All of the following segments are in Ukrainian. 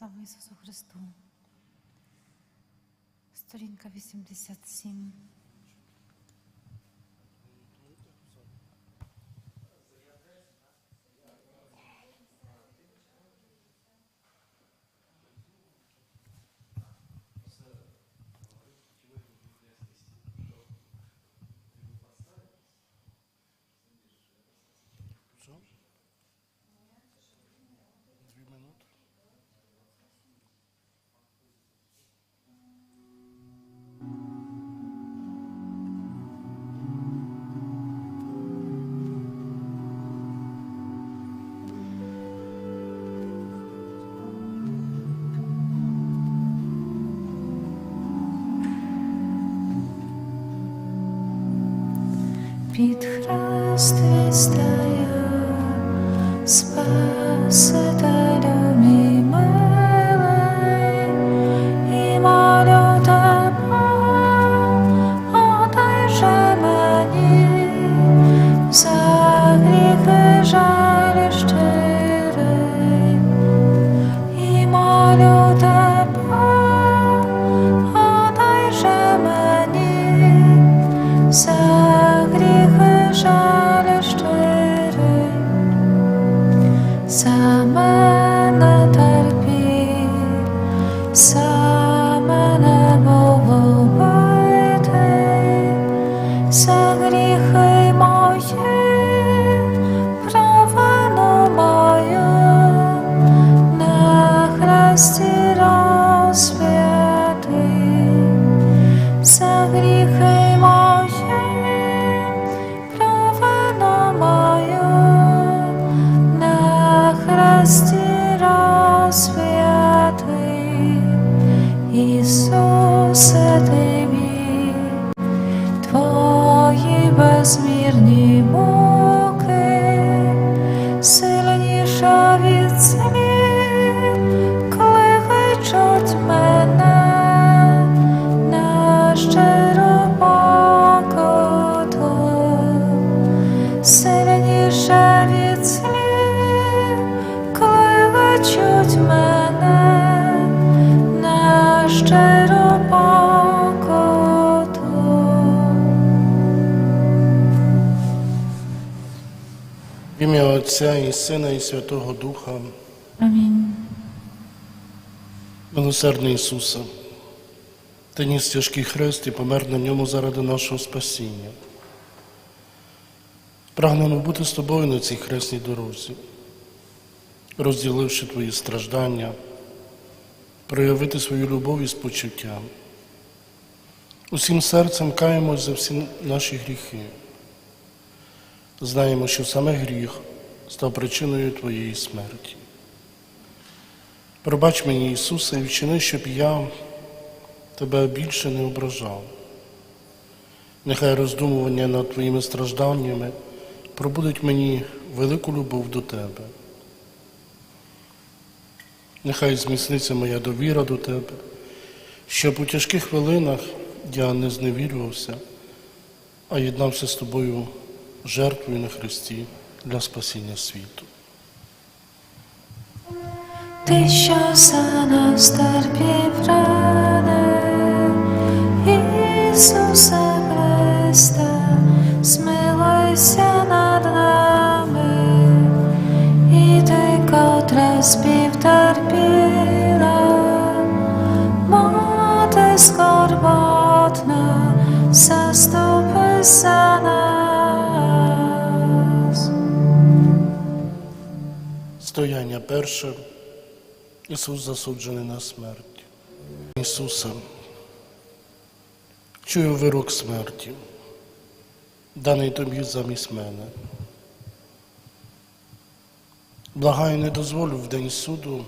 Слава Ісусу Христу. Сторінка 87. За Ісусе, ти на щиру покоту. В ім'я Отця і Сина і Святого Духа, Амінь. милосердний Ісусе, Ти ніс тяжкий хрест і помер на ньому заради нашого спасіння. Прагнемо бути з тобою на цій хресній дорозі, розділивши твої страждання, проявити свою любов і спочуття. Усім серцем каємось за всі наші гріхи. Знаємо, що саме гріх став причиною Твоєї смерті. Пробач мені, Ісусе, і вчини, щоб я Тебе більше не ображав. Нехай роздумування над Твоїми стражданнями пробудуть мені велику любов до Тебе. Нехай зміцниться моя довіра до Тебе, щоб у тяжких хвилинах я не зневірювався, а єднався з Тобою жертвою на Христі для спасіння світу. Ти, що за нас терпів рани, Ісусе Христе, змилуйся над нами, і ти, котра співтерпіла, скорботна, заступи нас. Стояння перше. Ісус засуджений на смерть. Ісусе, чую вирок смерті, даний тобі замість мене. Благаю, не дозволю в день суду,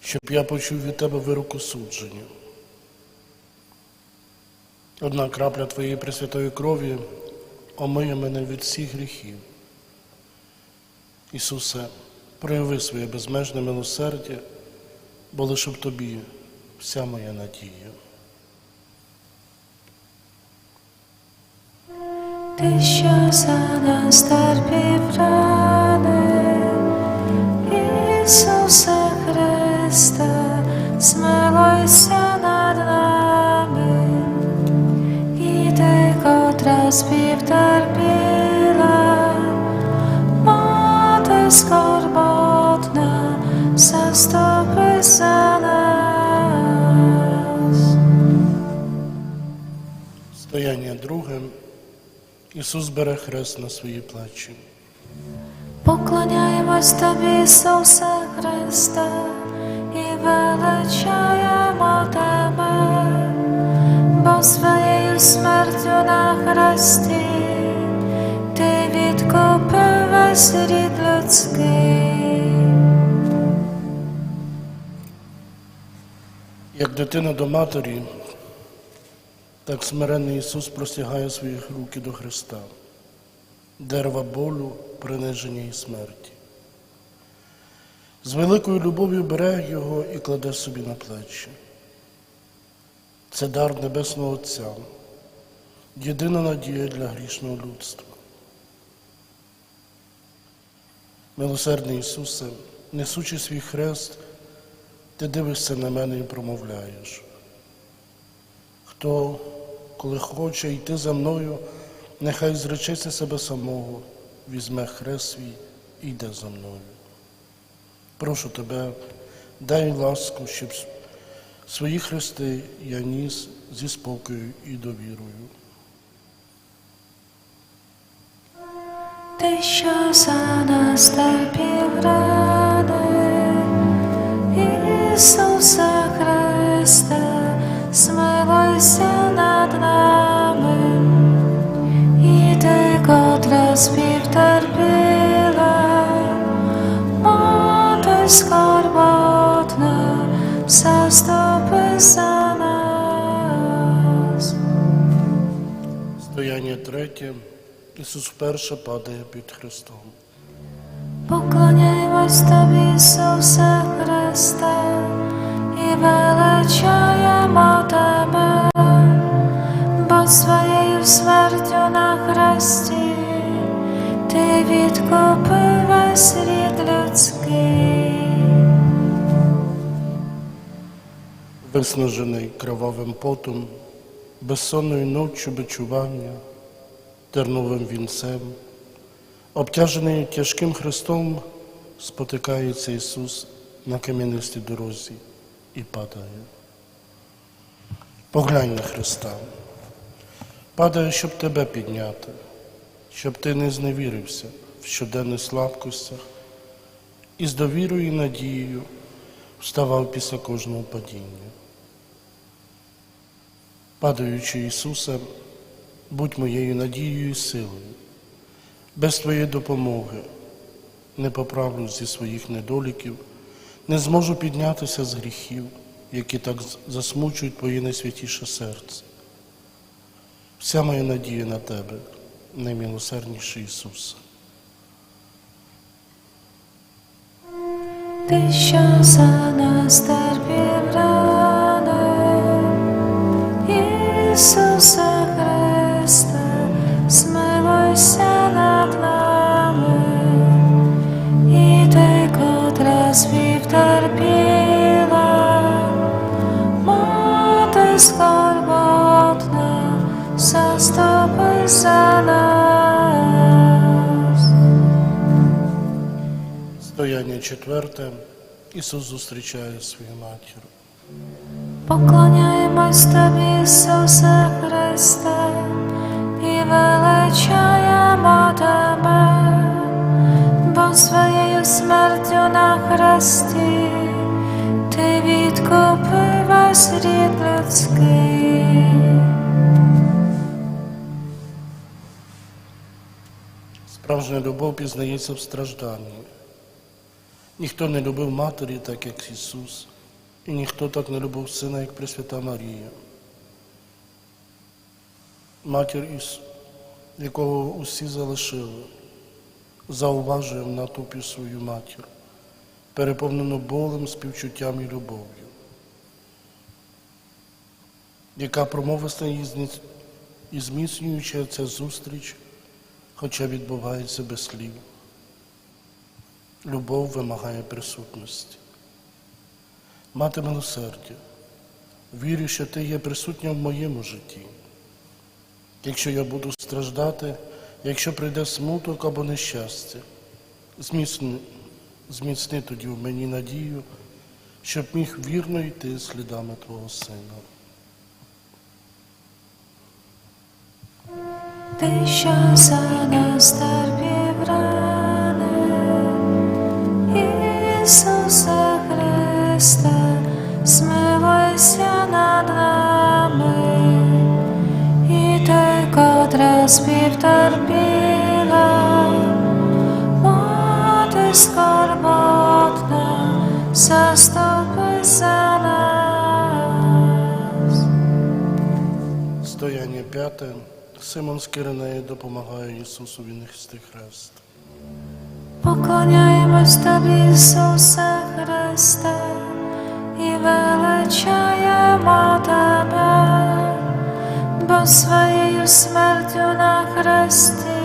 щоб я почув від тебе вирок осудження. Одна крапля твоєї пресвятої крові омиє мене від всіх гріхів. Ісусе, прояви своє безмежне милосердя, бо лише в тобі вся моя надія. Ти, що за нас терпів рани, Ісусе Христе, співтерпіла, мати скорботна, заступи за нас. Стояння друге. Ісус бере хрест на свої плечі. Поклоняємось Тобі, Ісусе Христе, і величаємо Тебе, бо своєю смертю на хресті Ти відкупив весь рід людський. Як дитина до матері, так смиренний Ісус простягає своїх руки до Христа, дерева болю, приниження і смерті. З великою любов'ю бере його і кладе собі на плечі. Це дар Небесного Отця, єдина надія для грішного людства. Милосердний Ісусе, несучи свій хрест, ти дивишся на мене і промовляєш. Хто, коли хоче йти за мною, нехай зречеться себе самого, візьме хрест свій і йде за мною. Прошу тебе, дай ласку, щоб свої хрести я ніс зі спокою і довірою. Ти, що за нас терпів ради, Ісусе Христе, смилуйся над нами, і ти, котра співтерпіла, мати скорботна, заступи за нас. Стояння третє. Ісус вперше падає під Христом. Поклоняємось Тобі, Ісусе Христе, і величаємо Тебе, бо своєю смертю на хресті Ти відкупив весь рід людський. виснажений кровавим потом, безсонною ноччю бичування, терновим вінцем, обтяжений тяжким хрестом, спотикається Ісус на кам'янистій дорозі і падає. Поглянь на Христа, падає, щоб тебе підняти, щоб ти не зневірився в щоденних слабкостях і з довірою і надією вставав після кожного падіння. Падаючи Ісусе, будь моєю надією і силою. Без Твоєї допомоги не поправлю зі своїх недоліків, не зможу піднятися з гріхів, які так засмучують Твоє найсвятіше серце. Вся моя надія на Тебе, наймилосердніший Ісус. Ти, що за нас терпів рани, Ісусе четверте. Ісус зустрічає свою матір. Поклоняємось Тобі, Ісусе Христе, і величаємо Тебе, бо своєю смертю на хресті Ти відкупив весь рід людський. Справжня любов пізнається в стражданні. Ніхто не любив матері, так як Ісус, і ніхто так не любив сина, як Пресвята Марія. Матір, Іс- якого усі залишили, зауважує в натовпі свою матір, переповнену болем, співчуттям і любов'ю, яка промовисна і зміцнюючи ця зустріч, хоча відбувається без слів. Любов вимагає присутності. Мати милосердя, вірю, що ти є присутня в моєму житті. Якщо я буду страждати, якщо прийде смуток або нещастя, зміцни, зміцни тоді в мені надію, щоб міг вірно йти слідами Твого Сина. Ти, що за нас Христе, смилуйся над нами, і ти, котра співтерпіла, мати скорботна, заступи за нас. Стояння п'яте. Симон з Киринеї допомагає Ісусові нести хрест. Поклоняємось Тобі, Ісусе Христе, і величаємо Тебе, бо своєю смертю на хресті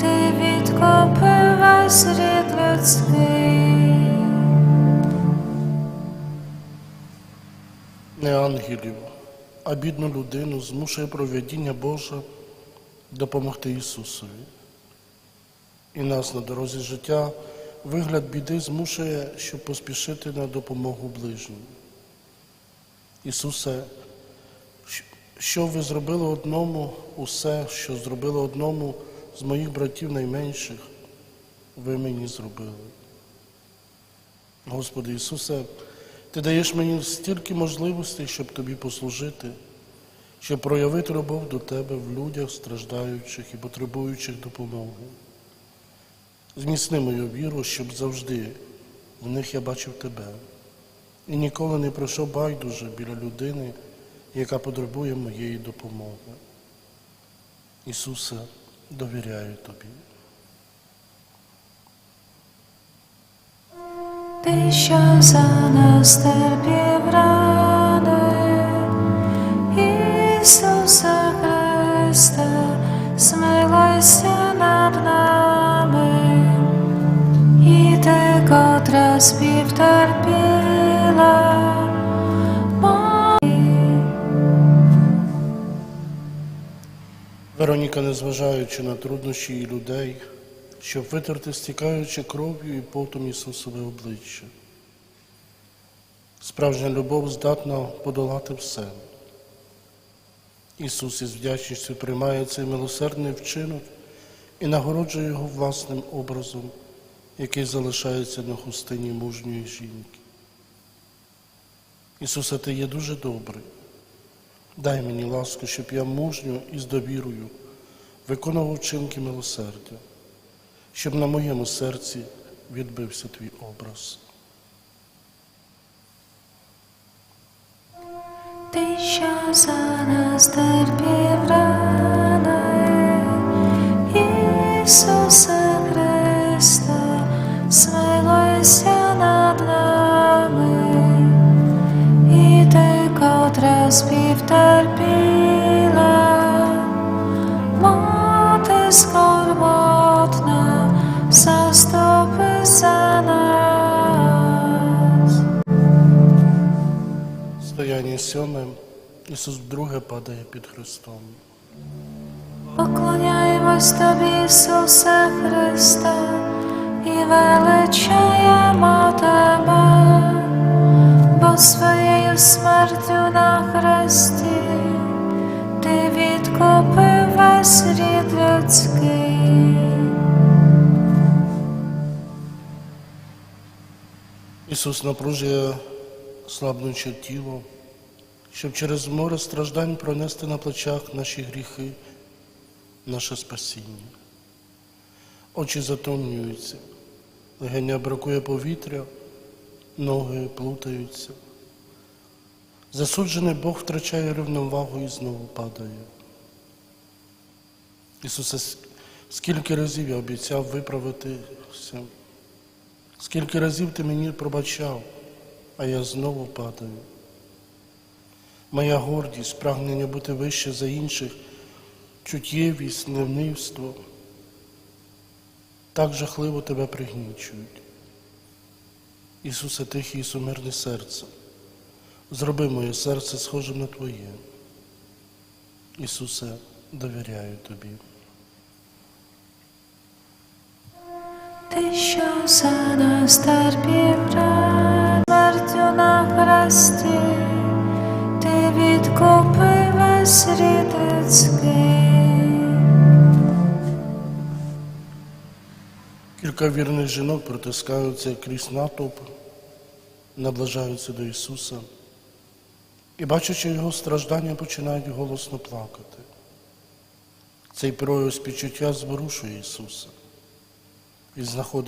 Ти відкупив весь рід людський. Не ангелів, а бідну людину змушує проведіння Боже допомогти Ісусові. І нас на дорозі життя вигляд біди змушує, щоб поспішити на допомогу ближнім. Ісусе, що ви зробили одному, усе, що зробили одному з моїх братів найменших, ви мені зробили. Господи Ісусе, Ти даєш мені стільки можливостей, щоб Тобі послужити, щоб проявити любов до Тебе в людях, страждаючих і потребуючих допомоги. Зміцни мою віру, щоб завжди в них я бачив Тебе і ніколи не пройшов байдуже біля людини, яка потребує моєї допомоги. Ісусе, довіряю Тобі. Ти, що за нас терпів котра співтерпіла. Вероніка, незважаючи на труднощі і людей, щоб витерти стікаючи кров'ю і потом Ісусове обличчя. Справжня любов здатна подолати все. Ісус із вдячністю приймає цей милосердний вчинок і нагороджує його власним образом, який залишається на хустині мужньої жінки. Ісусе, Ти є дуже добрий. Дай мені ласку, щоб я мужньо і з довірою виконував вчинки милосердя, щоб на моєму серці відбився твій образ. Ти, що за нас терпів рани, Ісусе Христе, смилуйся над нами, і ти, котра співтерпіла, мати скорботна, заступи за нас. Стояння сьоме, Ісус вдруге падає під Христом. Поклоняємось Тобі, Ісусе Христе, і величаємо Тебе, бо своєю смертю на хресті Ти відкупив весь рід людський. Ісус напружує слабнуче тіло, щоб через море страждань пронести на плечах наші гріхи, наше спасіння. Очі затомнюються, легеня бракує повітря, ноги плутаються. Засуджений Бог втрачає рівновагу і знову падає. Ісусе, скільки разів я обіцяв виправитися, скільки разів ти мені пробачав, а я знову падаю. Моя гордість, прагнення бути вище за інших, чуттєвість, невнивство так жахливо тебе пригнічують. Ісусе тихе і сумирне серце, зроби моє серце схожим на Твоє. Ісусе, довіряю Тобі. Ти, що за нас терпів смертю на хресті, ти відкупив весь Кілька вірних жінок протискаються крізь натовп, наближаються до Ісуса і, бачачи Його страждання, починають голосно плакати. Цей прояв співчуття зворушує Ісуса. і знаходить